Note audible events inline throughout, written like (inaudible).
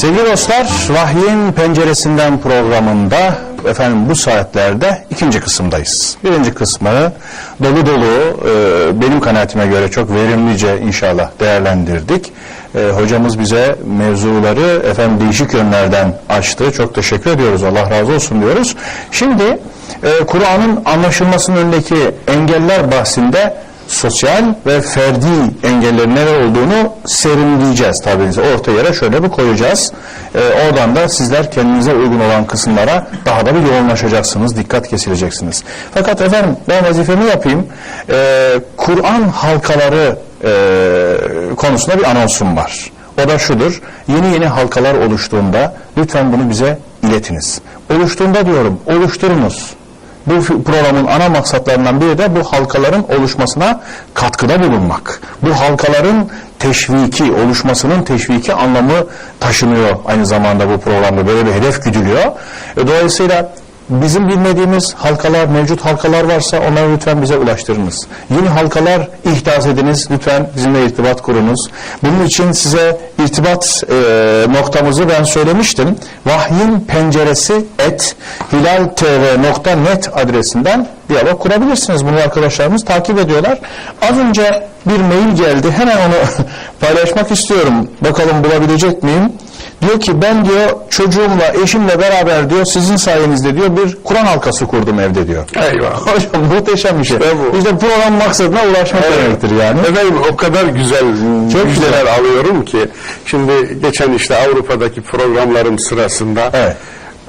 Sevgili dostlar, Vahyin Penceresinden programında efendim bu saatlerde ikinci kısımdayız. Birinci kısmı dolu dolu e, benim kanaatime göre çok verimlice inşallah değerlendirdik. E, hocamız bize mevzuları efendim değişik yönlerden açtı. Çok teşekkür ediyoruz. Allah razı olsun diyoruz. Şimdi e, Kur'an'ın anlaşılmasının önündeki engeller bahsinde sosyal ve ferdi engellerin neler olduğunu serinleyeceğiz tabi. Orta yere şöyle bir koyacağız. Ee, oradan da sizler kendinize uygun olan kısımlara daha da bir yoğunlaşacaksınız, dikkat kesileceksiniz. Fakat efendim ben vazifemi yapayım. Ee, Kur'an halkaları e, konusunda bir anonsum var. O da şudur, yeni yeni halkalar oluştuğunda lütfen bunu bize iletiniz. Oluştuğunda diyorum, oluşturunuz. Bu programın ana maksatlarından biri de bu halkaların oluşmasına katkıda bulunmak. Bu halkaların teşviki, oluşmasının teşviki anlamı taşınıyor aynı zamanda bu programda. Böyle bir hedef güdülüyor. E, Dolayısıyla bizim bilmediğimiz halkalar, mevcut halkalar varsa onları lütfen bize ulaştırınız. Yeni halkalar ihdas ediniz, lütfen bizimle irtibat kurunuz. Bunun için size irtibat e, noktamızı ben söylemiştim. Vahyin penceresi et hilaltv.net adresinden diyalog kurabilirsiniz. Bunu arkadaşlarımız takip ediyorlar. Az önce bir mail geldi. Hemen onu (laughs) paylaşmak istiyorum. Bakalım bulabilecek miyim? Diyor ki ben diyor çocuğumla eşimle beraber diyor sizin sayenizde diyor bir Kur'an halkası kurdum evde diyor. Eyvah. (laughs) Hocam muhteşem bir şey. İşte bu. İşte program maksadına ulaşmak demektir yani. Efendim o kadar güzel müjdeler alıyorum ki şimdi geçen işte Avrupa'daki programlarım sırasında Evet.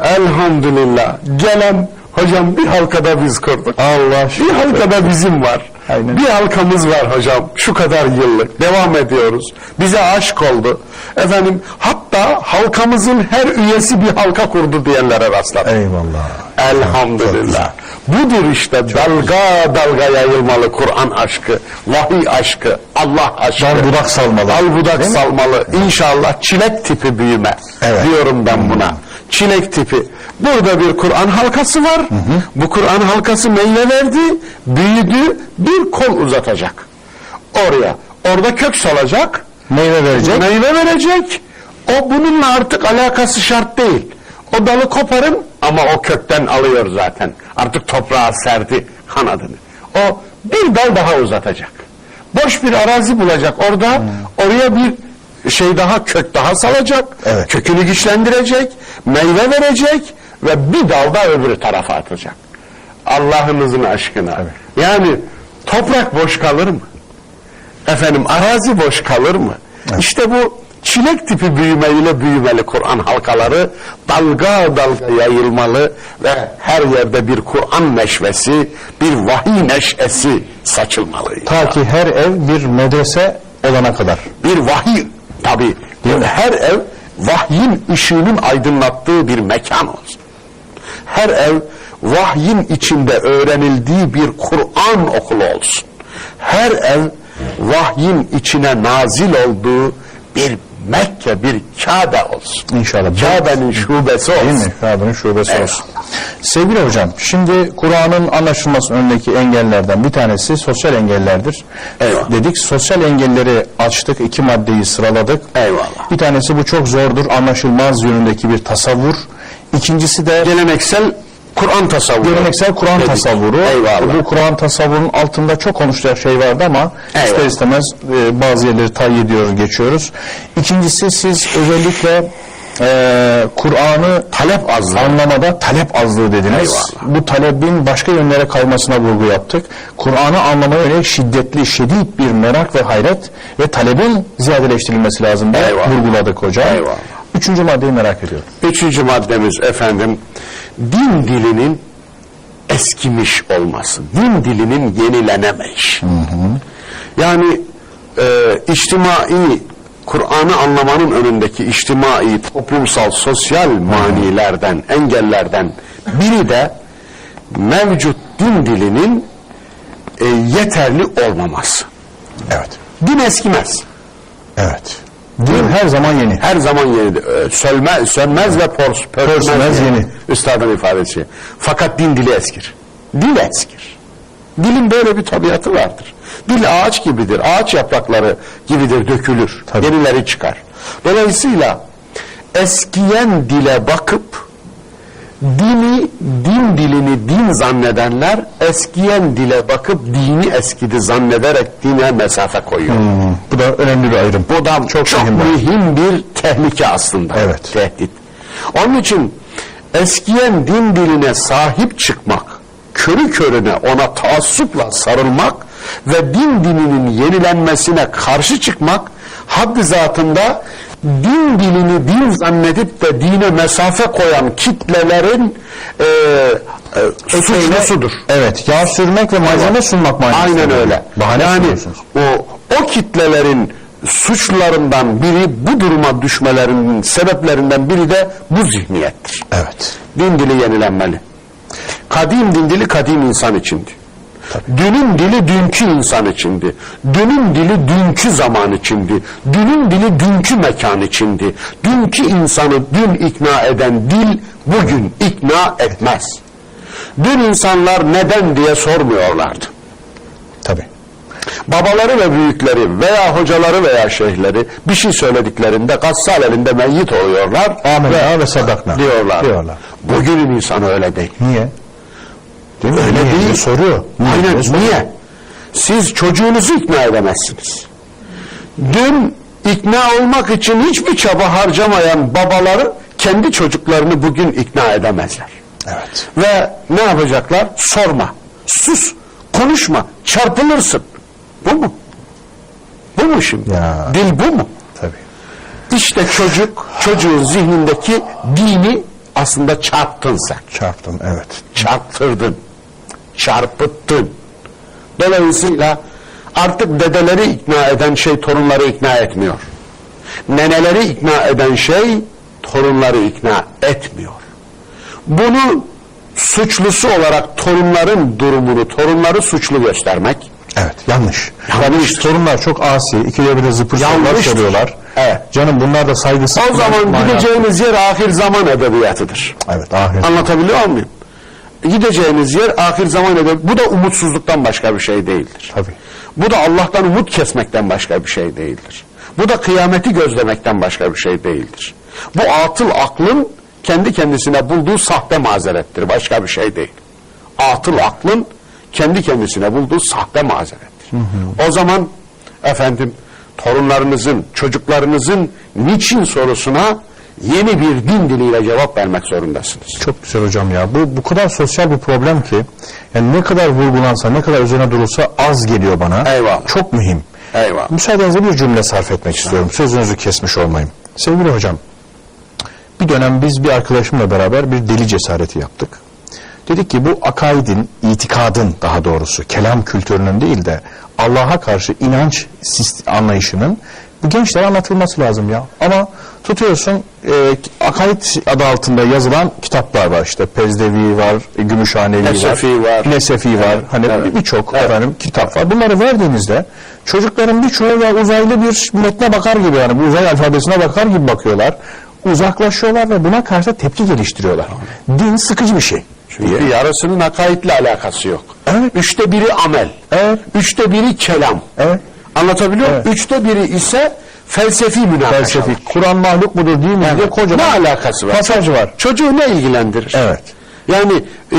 elhamdülillah gelen hocam bir halkada biz kurduk. Allah Bir halkada bizim var. Aynen. Bir halkamız var hocam. Şu kadar yıllık. Devam ediyoruz. Bize aşk oldu. Efendim hatta halkamızın her üyesi bir halka kurdu diyenlere rastladım. Eyvallah. Elhamdülillah. Budur işte dalga dalga yayılmalı Kur'an aşkı, vahiy aşkı, Allah aşkı. Dal budak salmalı. Dal budak Değil mi? salmalı. İnşallah çilek tipi büyüme Evet. diyorum ben buna. Çilek tipi. Burada bir Kur'an halkası var. Bu Kur'an halkası meyve verdi, büyüdü, bir kol uzatacak. Oraya. Orada kök salacak. Meyve verecek. Meyve verecek. O bununla artık alakası şart değil. O dalı koparın ama o kökten alıyor zaten. Artık toprağa serdi kanadını. O bir dal daha uzatacak. Boş bir arazi bulacak orada. Oraya bir şey daha kök daha salacak. Evet. Kökünü güçlendirecek. Meyve verecek ve bir dal da öbürü tarafa atacak. Allah'ınızın aşkına. Yani toprak boş kalır mı? Efendim arazi boş kalır mı? İşte bu çilek tipi büyümeyle büyümeli Kur'an halkaları dalga dalga yayılmalı ve her yerde bir Kur'an neşvesi, bir vahiy neşesi saçılmalı. Ta ki her ev bir medrese olana kadar. Bir vahiy tabi her ev vahyin ışığının aydınlattığı bir mekan olsun. Her ev vahyin içinde öğrenildiği bir Kur'an okulu olsun. Her ev vahyin içine nazil olduğu bir Mekke, bir Kabe olsun. İnşallah. Kabe'nin şubesi Değil olsun. mi? Kabe'nin şubesi Evet. olsun. Sevgili hocam, şimdi Kur'an'ın anlaşılması önündeki engellerden bir tanesi sosyal engellerdir. Eyvallah. Dedik sosyal engelleri açtık, iki maddeyi sıraladık. Eyvallah. Bir tanesi bu çok zordur, anlaşılmaz yönündeki bir tasavvur. İkincisi de Geleneksel Kur'an tasavvuru. geleneksel Kur'an tasavvuru. Eyvallah. Bu Kur'an tasavvurunun altında çok konuşacak şey vardı ama Eyvallah. ister istemez e, bazı yerleri tay ediyoruz, geçiyoruz. İkincisi siz özellikle e, Kur'an'ı Talep azlığı. anlamada talep azlığı dediniz. Eyvallah. Bu talebin başka yönlere kaymasına vurgu yaptık. Kur'an'ı anlamaya yönelik şiddetli, şiddet bir merak ve hayret ve talebin ziyadeleştirilmesi lazım diye Eyvallah. vurguladık hocam. Eyvallah. Üçüncü maddeyi merak ediyorum. Üçüncü maddemiz efendim din dilinin eskimiş olması. Din dilinin yenilenemeyiş. Yani e, içtimai Kur'an'ı anlamanın önündeki içtimai, toplumsal, sosyal manilerden, engellerden biri de mevcut din dilinin e, yeterli olmaması. Evet. Din eskimez. Evet. Din her zaman yeni. Her zaman yeni. e, Sölme, sönmez ve pors, pörsümez Pörsümez yeni. yeni. Üstadın ifadesi. Fakat din dili eskir. Dil eskir. Dilin böyle bir tabiatı vardır. Dil ağaç gibidir. Ağaç yaprakları gibidir dökülür. Tabii. Yenileri çıkar. Dolayısıyla eskiyen dile bakıp dini, din dilini din zannedenler eskiyen dile bakıp dini eskidi zannederek dine mesafe koyuyor. Hmm, bu da önemli bir ayrım. Bu da çok, Çok mühim bir ayrım. mühim bir tehlike aslında. Evet. Tehdit. Onun için eskiyen din diline sahip çıkmak, körü körüne ona taassupla sarılmak ve din dininin yenilenmesine karşı çıkmak haddi zatında din dilini din zannedip de dine mesafe koyan kitlelerin e, e, suçlusudur. Evet, yağ sürmek ve malzeme sunmak manasında. Aynen öyle. Bahane yani o, o kitlelerin suçlarından biri bu duruma düşmelerinin sebeplerinden biri de bu zihniyettir. Evet. Din dili yenilenmeli. Kadim din dili kadim insan içindi. Dünün dili dünkü insan içindi. Dünün dili dünkü zaman içindi. Dünün dili dünkü mekan içindi. Dünkü insanı dün ikna eden dil bugün ikna etmez. Dün insanlar neden diye sormuyorlardı. Tabii. Babaları ve büyükleri veya hocaları veya şeyhleri bir şey söylediklerinde gassal elinde meyyit oluyorlar. Amenna ve sadakna. Diyorlar. Diyorlar. Bugünün insanı öyle değil. Niye? Değil mi? Öyle Niye? değil. Soruyor. Niye? Aynen soruyor. niye? Siz çocuğunuzu ikna edemezsiniz. Dün ikna olmak için hiçbir çaba harcamayan babaları kendi çocuklarını bugün ikna edemezler. Evet. Ve ne yapacaklar? Sorma, sus, konuşma, çarpılırsın. Bu mu? Bu mu şimdi? Ya. Dil bu mu? Tabii. İşte çocuk, çocuğun zihnindeki dini aslında çarptın sen. Çarptın. Evet. Çarptırdın. Çarpıttın. Dolayısıyla artık dedeleri ikna eden şey torunları ikna etmiyor. Neneleri ikna eden şey torunları ikna etmiyor. Bunu suçlusu olarak torunların durumunu, torunları suçlu göstermek Evet. Yanlış. Yanlış. Yani torunlar çok asi. İkide bir de zıpır sorular soruyorlar. Evet. Canım bunlar da saygısız. o zaman manası. gideceğiniz yer ahir zaman edebiyatıdır. Evet. Ahiret. Anlatabiliyor muyum? Gideceğiniz yer ahir zaman edebiyatı. Bu da umutsuzluktan başka bir şey değildir. Tabii. Bu da Allah'tan umut kesmekten başka bir şey değildir. Bu da kıyameti gözlemekten başka bir şey değildir. Bu atıl aklın kendi kendisine bulduğu sahte mazerettir. Başka bir şey değil. Atıl aklın kendi kendisine bulduğu sahte mazerettir. O zaman efendim torunlarınızın, çocuklarınızın niçin sorusuna yeni bir din diliyle cevap vermek zorundasınız. Çok güzel hocam ya. Bu bu kadar sosyal bir problem ki yani ne kadar vurgulansa, ne kadar üzerine durulsa az geliyor bana. Eyvallah. Çok mühim. Eyvallah. Müsaadenizle bir cümle sarf etmek istiyorum. Sözünüzü kesmiş olmayayım. Sevgili hocam, bir dönem biz bir arkadaşımla beraber bir deli cesareti yaptık. Dedik ki bu akaidin, itikadın daha doğrusu, kelam kültürünün değil de Allah'a karşı inanç anlayışının bu gençlere anlatılması lazım ya. Ama tutuyorsun e, akaid adı altında yazılan kitaplar var işte Pezdevi var, Gümüşhanevi Nesefi var. Nesefi var. Evet, Hani evet. birçok Evet. efendim kitap var. Bunları verdiğinizde çocukların birçoğu ya uzaylı bir metne bakar gibi yani bu uzay alfabesine bakar gibi bakıyorlar. Uzaklaşıyorlar ve buna karşı tepki geliştiriyorlar. Din sıkıcı bir şey. Çünkü yarısının akaidle alakası yok. Evet. Üçte biri amel. Evet. Üçte biri kelam. Evet. Anlatabiliyor muyum? Evet. Üçte biri ise felsefi münakaşa. Felsefi. Kur'an mahluk mudur değil mi diye Evet. kocaman Ne alakası var? pasaj var. Çocuğu ne ilgilendirir? Evet. Yani e,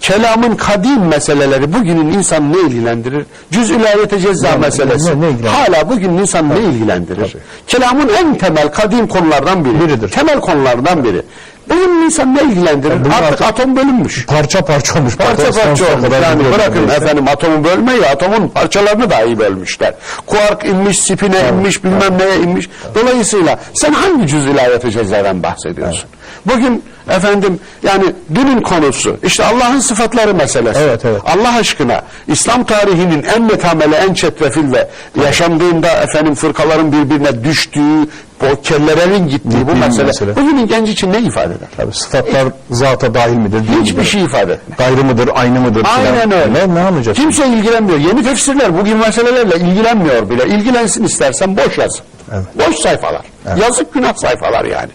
kelamın kadim meseleleri bugünün insanı ne ilgilendirir? Cüz-ül ayete cezza Ne- meselesi. ne- ne ilgilendirir? Hala bugünün insanı ne ilgilendirir? Kelamın en temel kadim konulardan biri. Biridir. Temel konulardan biri. Bugünün insanı ne ilgilendirir? bugün Artık atom bölünmüş. Parça parça olmuş. Parça parça olmuş. Yani bırakın işte. efendim atomu bölmeyi atomun parçalarını dahi bölmüşler. Kuark inmiş, spine inmiş, bilmem neye inmiş. Dolayısıyla sen hangi cüz ilayeti cezadan bahsediyorsun? Bugün efendim yani dünün konusu işte Allah'ın sıfatları meselesi. Evet, evet. Allah aşkına İslam tarihinin en metameli, en çetrefil ve yaşandığında efendim fırkaların birbirine düştüğü, o kellelerin gittiği bu mesele, mesele. bugünün genç için ne ifade eder? Tabii sıfatlar zata dahil midir? Değil Hiçbir midir? şey ifade etmez. Gayrı mıdır, aynı mıdır? filan. Aynen öyle. Ne, ne anlayacak? Kimse ilgilenmiyor. Yeni tefsirler bugün meselelerle ilgilenmiyor bile. İlgilensin istersen boş yaz. Evet. Boş sayfalar. Yazık günah sayfalar yani.